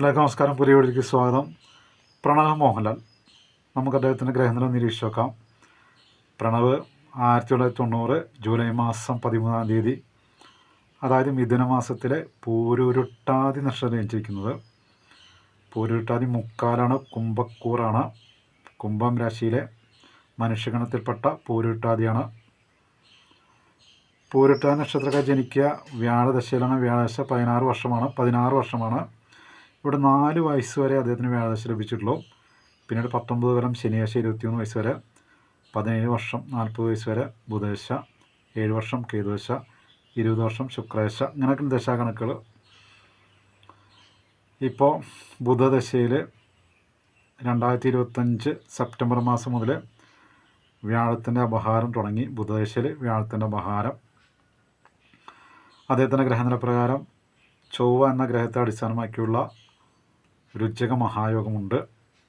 എല്ലാവർക്കും നമസ്കാരം. പുതിയ വീട്ടിലേക്ക് സ്വാഗതം. പ്രണവ് മോഹൻലാൽ. നമുക്ക് അദ്ദേഹത്തിന്റെ ഗ്രഹനില നിരീക്ഷിച്ച് നോക്കാം. പ്രണവ് ആയിരത്തി തൊള്ളായിരത്തി തൊണ്ണൂറ് ജൂലൈ മാസം പതിമൂന്നാം തീയതി അതായത് മിഥുന മാസത്തിലെ പൂരുരുട്ടാതി നക്ഷത്രം ജനിച്ചിരിക്കുന്നത്. പൂരുരുട്ടാതി മുക്കാലാണ് കുംഭക്കൂറാണ്. കുംഭം രാശിയിലെ മനുഷ്യഗണത്തിൽപ്പെട്ട പൂരുരുട്ടാതിയാണ്. പൂരുട്ടാതി നക്ഷത്രക്കാർ ജനിക്കുക വ്യാഴദശയിലാണ്. വ്യാഴദശ പതിനാറ് വർഷമാണ്. പതിനാറ് വർഷമാണ്. ഇവിടെ നാല് വയസ്സ് വരെ അദ്ദേഹത്തിന് വ്യാഴാഴ്ച ലഭിച്ചിട്ടുള്ളൂ പിന്നീട് പത്തൊമ്പത് കൊല്ലം ശനിയാഴ്ച ഇരുപത്തിമൂന്ന് വയസ്സ് വരെ പതിനേഴ് വർഷം നാൽപ്പത് വയസ്സ് വരെ ബുധദശ ഏഴ് വർഷം കേതുദശ ഇരുപത് വർഷം ശുക്രദശ ഇങ്ങനെയൊക്കെ ദശാകണക്കുകൾ. ഇപ്പോൾ ബുധദശയിൽ രണ്ടായിരത്തി ഇരുപത്തഞ്ച് സെപ്റ്റംബർ മാസം മുതൽ വ്യാഴത്തിന്റെ അപഹാരം തുടങ്ങി. ബുധദശയിൽ വ്യാഴത്തിന്റെ അപഹാരം. അദ്ദേഹത്തിന്റെ ഗ്രഹനില പ്രകാരം ചൊവ്വ എന്ന ഗ്രഹത്തെ അടിസ്ഥാനമാക്കിയുള്ള രുചക മഹായോഗമുണ്ട്.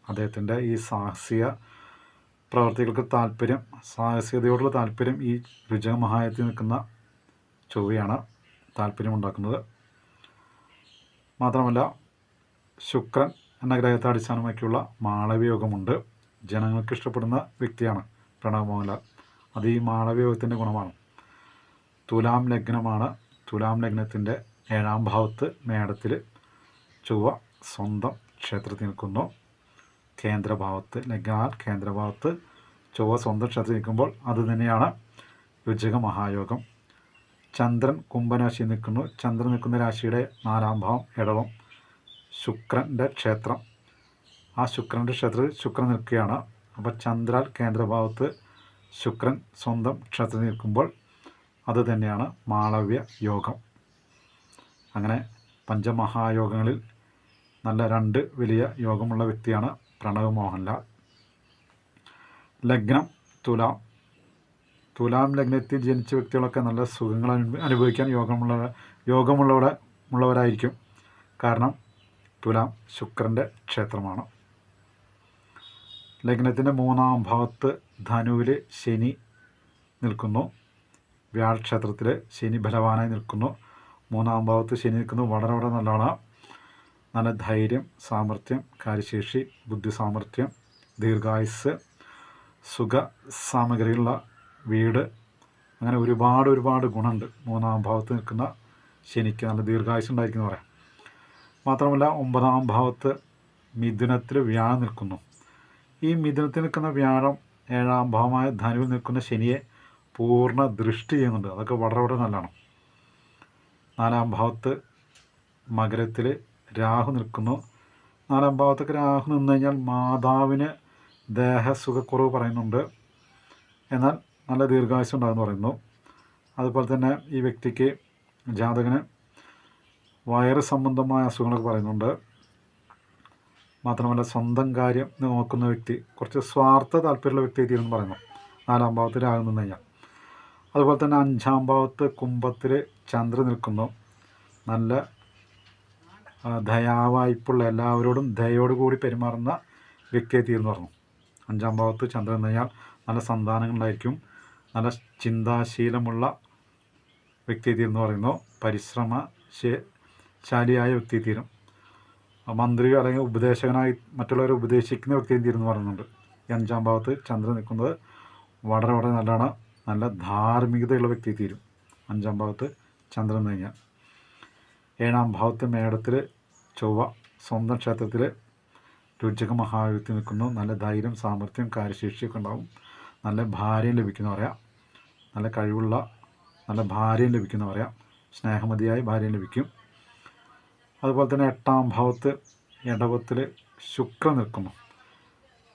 അദ്ദേഹത്തിന്റെ ഈ സാഹസിക പ്രവർത്തികൾക്ക് താല്പര്യം സാഹസികതയോടുള്ള താല്പര്യം ഈ രുചക മഹായത്തിൽ നിൽക്കുന്ന ചൊവ്വയാണ് താല്പര്യമുണ്ടാക്കുന്നത് മാത്രമല്ല ശുക്രൻ എന്ന ഗ്രഹത്തെ അടിസ്ഥാനമാക്കിയുള്ള മാളവയോഗമുണ്ട്. ജനങ്ങൾക്ക് ഇഷ്ടപ്പെടുന്ന വ്യക്തിയാണ് പ്രണവ് മോഹൻലാൽ. അത് ഈ മാളവയോഗത്തിന്റെ ഗുണമാണ്. തുലാം ലഗ്നമാണ്. തുലാം ലഗ്നത്തിന്റെ ഏഴാം ഭാവത്ത് മേടത്തിൽ ചൊവ്വ സ്വന്തം ക്ഷേത്രത്തിൽ നിൽക്കുന്നു. കേന്ദ്രഭാവത്ത് ലഗ്നാൽ കേന്ദ്രഭാവത്ത് ചൊവ്വ സ്വന്തം ക്ഷേത്രത്തിൽ നിൽക്കുമ്പോൾ അത് തന്നെയാണ് രുചക മഹായോഗം. ചന്ദ്രൻ കുംഭരാശി നിൽക്കുന്നു. ചന്ദ്രൻ നിൽക്കുന്ന രാശിയുടെ നാലാം ഭാവം ഇടവം ശുക്രന്റെ ക്ഷേത്രം. ആ ശുക്രന്റെ ക്ഷേത്രത്തിൽ ശുക്രൻ നിൽക്കുകയാണ്. അപ്പോൾ ചന്ദ്രാൽ കേന്ദ്രഭാവത്ത് ശുക്രൻ സ്വന്തം ക്ഷേത്രത്തിൽ നിൽക്കുമ്പോൾ അത് തന്നെയാണ് മാളവ്യ യോഗം. അങ്ങനെ പഞ്ചമഹായോഗങ്ങളിൽ നല്ല രണ്ട് വലിയ യോഗമുള്ള വ്യക്തിയാണ് പ്രണവ് മോഹൻലാൽ. ലഗ്നം തുലാം. തുലാം ലഗ്നത്തിൽ ജനിച്ച വ്യക്തികളൊക്കെ നല്ല സുഖങ്ങൾ അനുഭവിക്കാൻ യോഗമുള്ള യോഗമുള്ളവരെ ഉള്ളവരായിരിക്കും. കാരണം തുലാം ശുക്രന്റെ ക്ഷേത്രമാണ്. ലഗ്നത്തിന്റെ മൂന്നാം ഭാഗത്ത് ധനുവിൽ ശനി നിൽക്കുന്നു. വ്യാഴക്ഷേത്രത്തിൽ ശനി ബലവാനായി നിൽക്കുന്നു. മൂന്നാം ഭാവത്ത് ശനി നിൽക്കുന്നു. വളരെ വളരെ നല്ലതാണ് നല്ല ധൈര്യം സാമർഥ്യം കാര്യശേഷി ബുദ്ധി സാമർഥ്യം ദീർഘായുസ് സുഖ സാമഗ്രികളുള്ള വീട്. അങ്ങനെ ഒരുപാട് ഒരുപാട് ഗുണമുണ്ട്. മൂന്നാം ഭാവത്ത് നിൽക്കുന്ന ശനിക്ക് നല്ല ദീർഘായുസ് ഉണ്ടായിരിക്കുന്നു പറയാം. മാത്രമല്ല ഒമ്പതാം ഭാവത്ത് മിഥുനത്തിൽ വ്യാഴം നിൽക്കുന്നു. ഈ മിഥുനത്തിൽ നിൽക്കുന്ന വ്യാഴം ഏഴാം ഭാവമായ ധനുവിൽ നിൽക്കുന്ന ശനിയെ പൂർണ ദൃഷ്ടി ചെയ്യുന്നുണ്ട്. അതൊക്കെ വളരെ വളരെ നല്ലതാണ്. നാലാം ഭാവത്ത് മകരത്തിൽ രാഹു നിൽക്കുന്നു. നാലാം ഭാവത്തൊക്കെ രാഹു നിന്ന് കഴിഞ്ഞാൽ മാതാവിന് ദേഹസുഖക്കുറവ് പറയുന്നുണ്ട്. എന്നാൽ നല്ല ദീർഘായുസ് ഉണ്ടാകുമെന്ന് പറയുന്നു. അതുപോലെ തന്നെ ഈ വ്യക്തിക്ക് ജാതകന് വയറ് സംബന്ധമായ അസുഖങ്ങളൊക്കെ പറയുന്നുണ്ട്. മാത്രമല്ല സ്വന്തം കാര്യം നോക്കുന്ന വ്യക്തി കുറച്ച് സ്വാർത്ഥ താല്പര്യമുള്ള തീരുമെന്ന് പറയുന്നു. നാലാം ഭാവത്തിൽ രാഹു നിന്ന് കഴിഞ്ഞാൽ. അതുപോലെ തന്നെ അഞ്ചാം ഭാവത്ത് കുംഭത്തിൽ ചന്ദ്രൻ നിൽക്കുന്നു. നല്ല ദയാവായ്പുള്ള എല്ലാവരോടും ദയോടുകൂടി പെരുമാറുന്ന വ്യക്തിയെ തീർന്നു പറഞ്ഞു. അഞ്ചാം ഭാവത്ത് ചന്ദ്രൻ നയാൽ നല്ല സന്താനങ്ങളുണ്ടായിരിക്കും നല്ല ചിന്താശീലമുള്ള വ്യക്തി തീർന്നു പറയുന്നു. പരിശ്രമ ശാലിയായ വ്യക്തി തീരും. മന്ത്രി അല്ലെങ്കിൽ ഉപദേശകനായി മറ്റുള്ളവരെ ഉപദേശിക്കുന്ന വ്യക്തിയും തീരുന്നു പറയുന്നുണ്ട്. ഈ അഞ്ചാം ഭാവത്ത് ചന്ദ്രൻ നിൽക്കുന്നത് വളരെ വളരെ നല്ലതാണ്. നല്ല ധാർമ്മികതയുള്ള വ്യക്തി തീരും. അഞ്ചാം ഭാവത്ത് ചന്ദ്രൻ കഴിഞ്ഞാൽ ഏഴാം ഭാവത്തെ മേടത്തിൽ ചൊവ്വ സ്വന്തം ക്ഷേത്രത്തിൽ രുചക മഹായുക്തി നിൽക്കുന്നു. നല്ല ധൈര്യം സാമർഥ്യം കാര്യശേഷിയൊക്കെ ഉണ്ടാവും. നല്ല ഭാര്യയും ലഭിക്കുന്ന പറയാം. നല്ല കഴിവുള്ള നല്ല ഭാര്യയും ലഭിക്കുന്ന പറയാം. സ്നേഹമതിയായ ഭാര്യയും ലഭിക്കും. അതുപോലെ തന്നെ എട്ടാം ഭാവത്ത് ഇടവത്തിൽ ശുക്രൻ നിൽക്കുന്നു.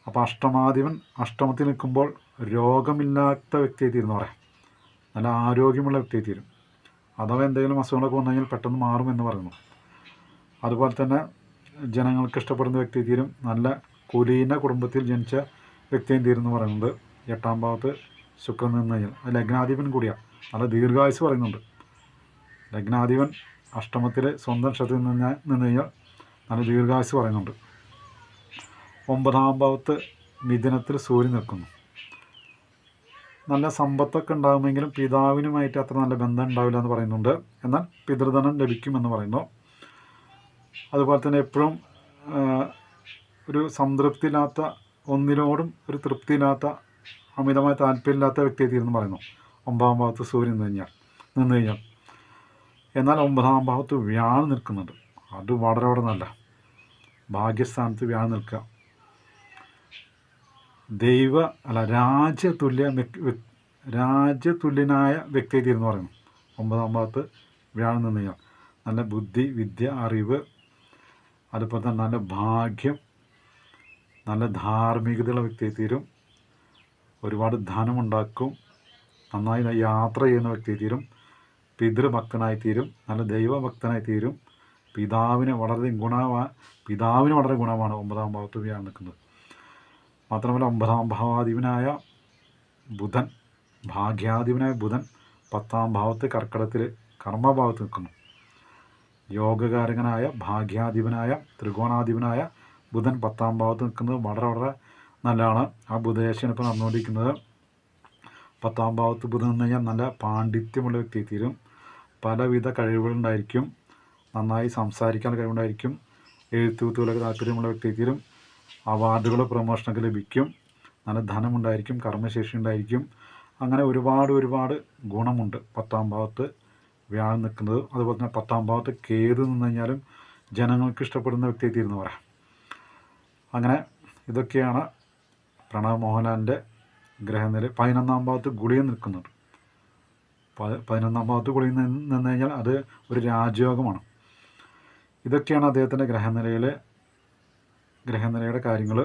അപ്പോൾ അഷ്ടമാധിപൻ അഷ്ടമത്തിൽ നിൽക്കുമ്പോൾ രോഗമില്ലാത്ത വ്യക്തിയെ തീരുന്നു പറയാം. നല്ല ആരോഗ്യമുള്ള വ്യക്തിയെ തീരും. അഥവാ എന്തെങ്കിലും അസുഖങ്ങളൊക്കെ വന്നു കഴിഞ്ഞാൽ പെട്ടെന്ന് മാറുമെന്ന് പറയുന്നു. അതുപോലെ തന്നെ ജനങ്ങൾക്ക് ഇഷ്ടപ്പെടുന്ന വ്യക്തി തീരും നല്ല കുലീന കുടുംബത്തിൽ ജനിച്ച വ്യക്തിയും തീരുമെന്ന് പറയുന്നത് എട്ടാം ഭാവത്ത് ശുക്രൻ നിന്ന് കഴിഞ്ഞാൽ. അത് ലഗ്നാധിപൻ കൂടിയാണ് നല്ല ദീർഘായുസ് പറയുന്നുണ്ട്. ലഗ്നാധിപൻ അഷ്ടമത്തിൽ സ്വന്തം ക്ഷേത്രത്തിൽ നിന്ന് നിന്ന് കഴിഞ്ഞാൽ നല്ല ദീർഘായുസ് പറയുന്നുണ്ട്. ഒമ്പതാം ഭാവത്ത് മിഥുനത്തിൽ സൂര്യൻ നിൽക്കുന്നു. നല്ല സമ്പത്തൊക്കെ ഉണ്ടാകുമെങ്കിലും പിതാവിനുമായിട്ട് അത്ര നല്ല ബന്ധം ഉണ്ടാവില്ല എന്ന് പറയുന്നുണ്ട്. എന്നാൽ പിതൃധനം ലഭിക്കുമെന്ന് പറയുന്നു. അതുപോലെ തന്നെ എപ്പോഴും ഒരു സംതൃപ്തിയില്ലാത്ത ഒന്നിനോടും ഒരു തൃപ്തിയില്ലാത്ത അമിതമായ താല്പര്യമില്ലാത്ത വ്യക്തിയെ തീരുന്നു പറയുന്നു. ഒമ്പതാം ഭാഗത്ത് സൂര്യൻ കഴിഞ്ഞാൽ നിന്ന് കഴിഞ്ഞാൽ. എന്നാൽ ഒമ്പതാം ഭാഗത്ത് വ്യാഴം നിൽക്കുന്നുണ്ട്. അത് വളരെ വളരെ നല്ല ഭാഗ്യസ്ഥാനത്ത് വ്യാഴം നിൽക്കുക. ദൈവ അല്ല രാജ്യതുല്യ രാജ്യതുല്യനായ വ്യക്തിയെ തീരുന്നു പറയുന്നു. ഒമ്പതാം ഭാഗത്ത് വ്യാഴം നിന്ന് നല്ല ബുദ്ധി വിദ്യ അറിവ് അതുപോലെ തന്നെ നല്ല ഭാഗ്യം നല്ല ധാർമ്മികതയുള്ള തീരും. ഒരുപാട് ധനമുണ്ടാക്കും. നന്നായി യാത്ര ചെയ്യുന്ന വ്യക്തിയെ തീരും. പിതൃഭക്തനായി തീരും. നല്ല ദൈവഭക്തനായി തീരും. പിതാവിന് വളരെ ഗുണമാ പിതാവിന് വളരെ ഗുണമാണ് ഒമ്പതാം ഭാഗത്ത് വ്യാഴം നിൽക്കുന്നത്. മാത്രമല്ല ഒമ്പതാം ഭാവാധിപനായ ബുധൻ ഭാഗ്യാധിപനായ ബുധൻ പത്താം ഭാവത്ത് കർക്കടത്തിൽ കർമ്മഭാവത്ത് നിൽക്കുന്നു. യോഗകാരകനായ ഭാഗ്യാധിപനായ ത്രികോണാധിപനായ ബുധൻ പത്താം ഭാവത്ത് നിൽക്കുന്നത് വളരെ വളരെ നല്ലതാണ്. ആ ബുധേശൻ ഇപ്പോൾ നടന്നുകൊണ്ടിരിക്കുന്നത്. പത്താം ഭാവത്ത് ബുധൻ നിന്ന് കഴിഞ്ഞാൽ നല്ല പാണ്ഡിത്യമുള്ള വ്യക്തി തീരും. പലവിധ കഴിവുകളുണ്ടായിരിക്കും നന്നായി സംസാരിക്കാനുള്ള കഴിവുണ്ടായിരിക്കും. എഴുത്തുകൂത്തുകളൊക്കെ താല്പര്യമുള്ള വ്യക്തി തീരും. അവാർഡുകളോ പ്രൊമോഷനൊക്കെ ലഭിക്കും. നല്ല ധനമുണ്ടായിരിക്കും കർമ്മശേഷി ഉണ്ടായിരിക്കും. അങ്ങനെ ഒരുപാട് ഒരുപാട് ഗുണമുണ്ട് പത്താം ഭാവത്ത് വ്യാഴം നിൽക്കുന്നത്. അതുപോലെ തന്നെ പത്താം ഭാവത്ത് കേതു നിന്ന് കഴിഞ്ഞാലും ജനങ്ങൾക്ക് ഇഷ്ടപ്പെടുന്ന വ്യക്തിയെ തീരുന്നു പറയാം അങ്ങനെ ഇതൊക്കെയാണ് പ്രണവ് മോഹൻലാലിന്റെ ഗ്രഹനില. പതിനൊന്നാം ഭാഗത്ത് ഗുളികൻ നിൽക്കുന്നുണ്ട്. പതിനൊന്നാം ഭാവത്ത് ഗുളികൻ നിന്ന് നിന്ന് കഴിഞ്ഞാൽ അത് ഒരു രാജയോഗമാണ്. ഇതൊക്കെയാണ് അദ്ദേഹത്തിന്റെ ഗ്രഹനിലയിലെ ഗ്രഹനിലയുടെ കാര്യങ്ങൾ